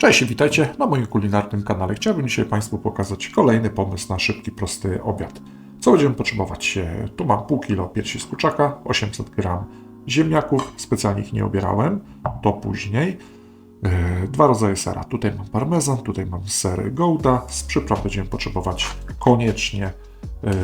Cześć witajcie na moim kulinarnym kanale. Chciałbym dzisiaj Państwu pokazać kolejny pomysł na szybki, prosty obiad. Co będziemy potrzebować? E, Tu mam pół kilo piersi z kurczaka, 800 gram ziemniaków, specjalnie ich nie obierałem, to później. E, Dwa rodzaje sera. Tutaj mam parmezan, tutaj mam ser gouda. Z przypraw będziemy potrzebować koniecznie. E,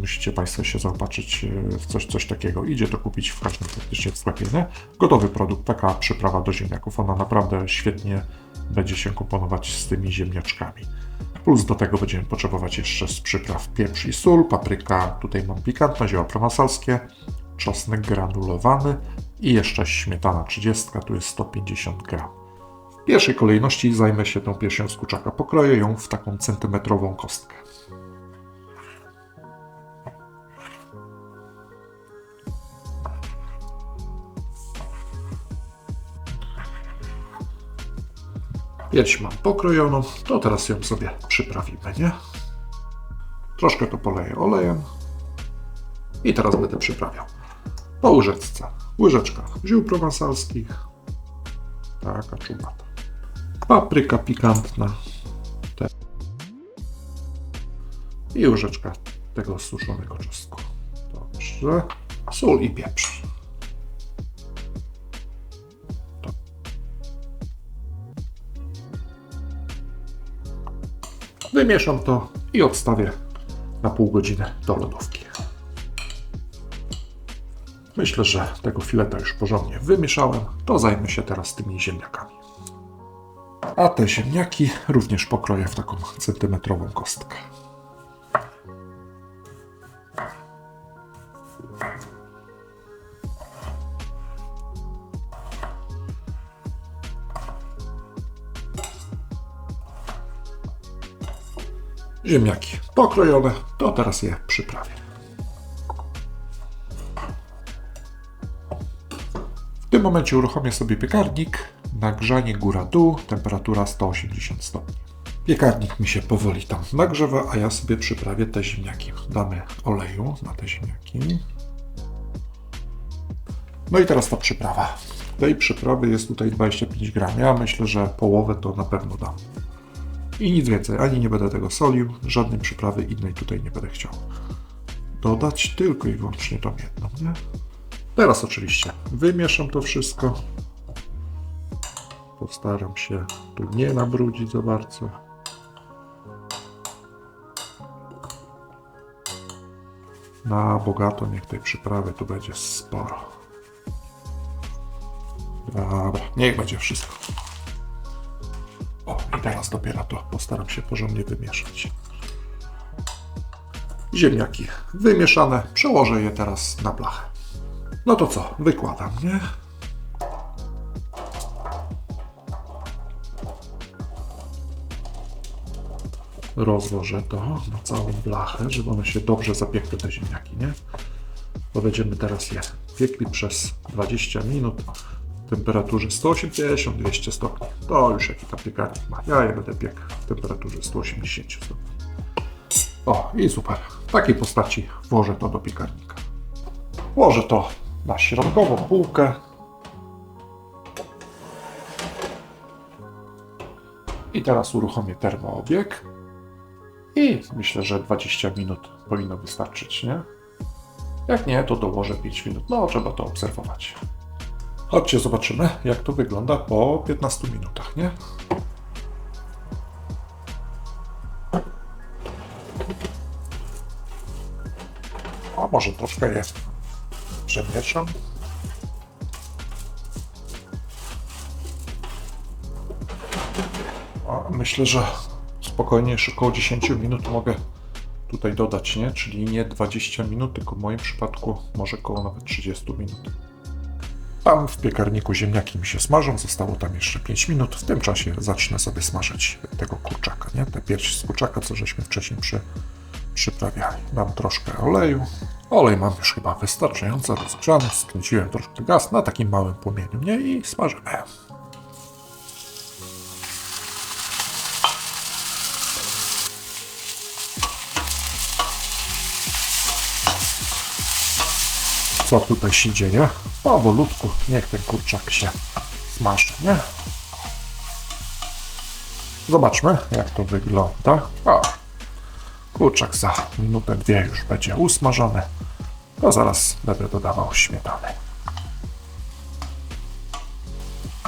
Musicie Państwo się zaopatrzyć e, w coś, coś takiego. Idzie to kupić w każdym praktycznie w sklepie. Nie? Gotowy produkt, taka przyprawa do ziemniaków. Ona naprawdę świetnie będzie się komponować z tymi ziemniaczkami. Plus do tego będziemy potrzebować jeszcze z przypraw pieprz i sól, papryka, tutaj mam pikantne, zioła prowansalskie, czosnek granulowany i jeszcze śmietana 30, tu jest 150 gram. W pierwszej kolejności zajmę się tą piersią z kurczaka. Pokroję ją w taką centymetrową kostkę. Pierś mam pokrojoną, to teraz ją sobie przyprawimy, nie? Troszkę to poleję olejem i teraz będę przyprawiał. Po łyżeczce, łyżeczka ziół prowansalskich, taka czubata. Papryka pikantna te. i łyżeczka tego suszonego czosnku. Dobrze, sól i pieprz. Wymieszam to i odstawię na pół godziny do lodówki. Myślę, że tego fileta już porządnie wymieszałem. To zajmę się teraz tymi ziemniakami. A te ziemniaki również pokroję w taką centymetrową kostkę. Ziemniaki pokrojone, to teraz je przyprawię. W tym momencie uruchomię sobie piekarnik. Nagrzanie góra-dół, temperatura 180 stopni. Piekarnik mi się powoli tam nagrzewa, a ja sobie przyprawię te ziemniaki. Damy oleju na te ziemniaki. No i teraz ta przyprawa. Tej przyprawy jest tutaj 25 gram. Ja myślę, że połowę to na pewno dam. I nic więcej, ani nie będę tego solił, żadnej przyprawy innej tutaj nie będę chciał dodać, tylko i wyłącznie tą jedną, nie? Teraz oczywiście wymieszam to wszystko. Postaram się tu nie nabrudzić za bardzo. Na bogato niech tej przyprawy tu będzie sporo. Dobra, niech będzie wszystko. Teraz dopiero to postaram się porządnie wymieszać. Ziemniaki wymieszane, przełożę je teraz na blachę. No to co, wykładam, nie? Rozłożę to na całą blachę, żeby one się dobrze zapiekły, te ziemniaki, nie? Bo będziemy teraz je piekli przez 20 minut temperaturze 180-200 stopni. To już jaki tam piekarnik ma. Ja je będę piekł w temperaturze 180 stopni. O, i super. W takiej postaci włożę to do piekarnika. Włożę to na środkową półkę. I teraz uruchomię termoobieg. I myślę, że 20 minut powinno wystarczyć, nie? Jak nie, to dołożę 5 minut. No, trzeba to obserwować. Chodźcie, zobaczymy, jak to wygląda po 15 minutach, nie? A może troszkę je przemieszam. A myślę, że spokojnie jeszcze około 10 minut mogę tutaj dodać, nie? Czyli nie 20 minut, tylko w moim przypadku może około nawet 30 minut. Tam w piekarniku ziemniaki mi się smażą, zostało tam jeszcze 5 minut. W tym czasie zacznę sobie smażyć tego kurczaka, nie? Te piersi z kurczaka, co żeśmy wcześniej przy, przyprawiali. Dam troszkę oleju. Olej mam już chyba wystarczająco rozgrzany. Skręciłem troszkę gaz na takim małym płomieniu, nie? I smażymy. Co tutaj się dzieje? Powolutku, niech ten kurczak się smaży, nie? Zobaczmy, jak to wygląda. O, kurczak za minutę, dwie już będzie usmażony. To zaraz będę dodawał śmietany.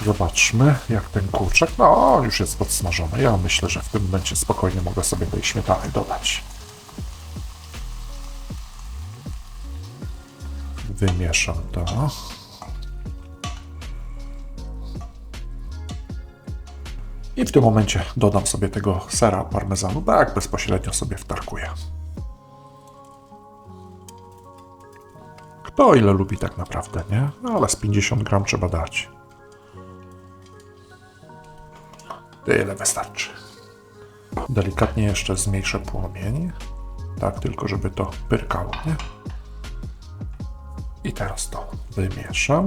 Zobaczmy, jak ten kurczak. No, już jest podsmażony. Ja myślę, że w tym momencie spokojnie mogę sobie tej śmietany dodać. Wymieszam to. I w tym momencie dodam sobie tego sera parmezanu, tak bezpośrednio sobie wtarkuję. Kto ile lubi tak naprawdę, nie? No, ale z 50 gram trzeba dać. Tyle wystarczy. Delikatnie jeszcze zmniejszę płomień. Tak, tylko żeby to pyrkało, nie? I teraz to wymieszam.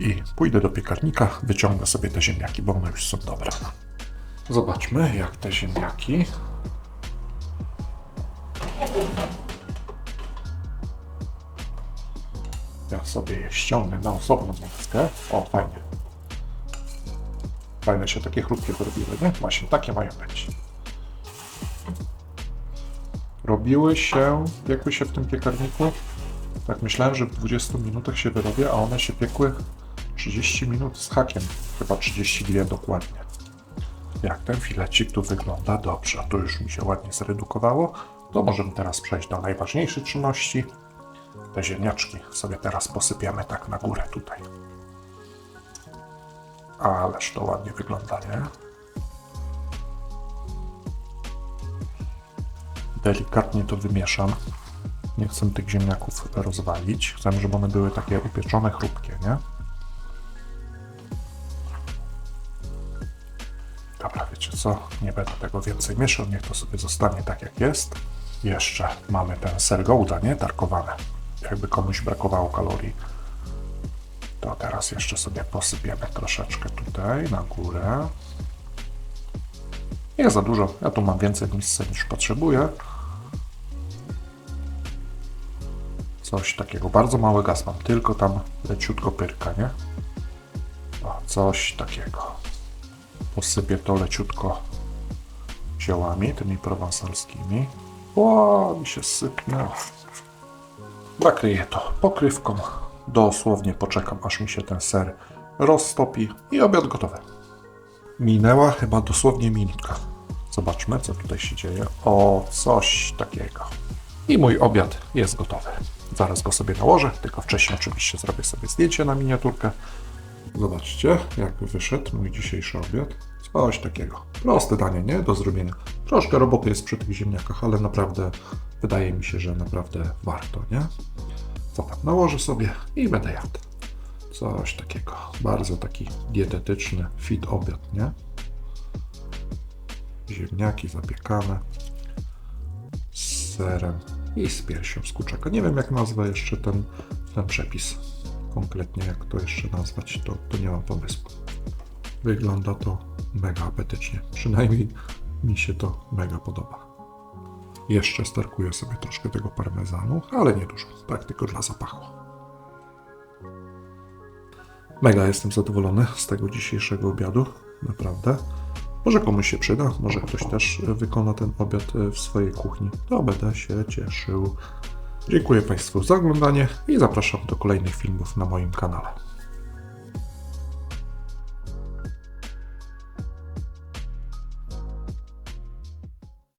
I pójdę do piekarnika, wyciągnę sobie te ziemniaki, bo one już są dobre. Zobaczmy, jak te ziemniaki. Ja sobie je ściągnę na osobną miskę. O, fajnie. Fajne się takie chrupkie zrobiły, nie? Właśnie takie mają być. Robiły się, piekły się w tym piekarniku. Tak myślałem, że w 20 minutach się wyrobię, a one się piekły 30 minut z hakiem. Chyba 32 dokładnie. Jak ten filecik tu wygląda? Dobrze, to już mi się ładnie zredukowało. To możemy teraz przejść do najważniejszej czynności. Te ziemniaczki sobie teraz posypiemy tak na górę tutaj. Ależ to ładnie wygląda, nie? Delikatnie to wymieszam. Nie chcę tych ziemniaków rozwalić. Chcę, żeby one były takie upieczone, chrupkie, nie? Dobra, wiecie co? Nie będę tego więcej mieszał, niech to sobie zostanie tak jak jest. Jeszcze mamy ten ser Gouda, nie? Tarkowane. Jakby komuś brakowało kalorii. To teraz jeszcze sobie posypiemy troszeczkę tutaj na górę. Nie za dużo, ja tu mam więcej miejsca niż potrzebuję. Coś takiego, bardzo mały gaz mam, tylko tam leciutko pyrka, nie? O, coś takiego. Posypię to leciutko ziołami, tymi prowansalskimi. O, mi się sypnie. Nakryję to pokrywką. Dosłownie poczekam, aż mi się ten ser roztopi i obiad gotowy. Minęła chyba dosłownie minutka. Zobaczmy, co tutaj się dzieje. O, coś takiego. I mój obiad jest gotowy. Zaraz go sobie nałożę, tylko wcześniej oczywiście zrobię sobie zdjęcie na miniaturkę. Zobaczcie, jak wyszedł mój dzisiejszy obiad. Coś takiego. Proste danie, nie? Do zrobienia. Troszkę roboty jest przy tych ziemniakach, ale naprawdę wydaje mi się, że naprawdę warto, nie? Co tam, nałożę sobie i będę jadł. Coś takiego. Bardzo taki dietetyczny, fit obiad, nie? Ziemniaki zapiekane z serem i z piersią z kurczaka. Nie wiem, jak nazwę jeszcze ten, ten przepis. Konkretnie, jak to jeszcze nazwać, to, to nie mam pomysłu. Wygląda to mega apetycznie. Przynajmniej mi się to mega podoba. Jeszcze starkuję sobie troszkę tego parmezanu, ale nie dużo, tak tylko dla zapachu. Mega jestem zadowolony z tego dzisiejszego obiadu, naprawdę. Może komuś się przyda, może ktoś też wykona ten obiad w swojej kuchni. To będę się cieszył. Dziękuję Państwu za oglądanie i zapraszam do kolejnych filmów na moim kanale.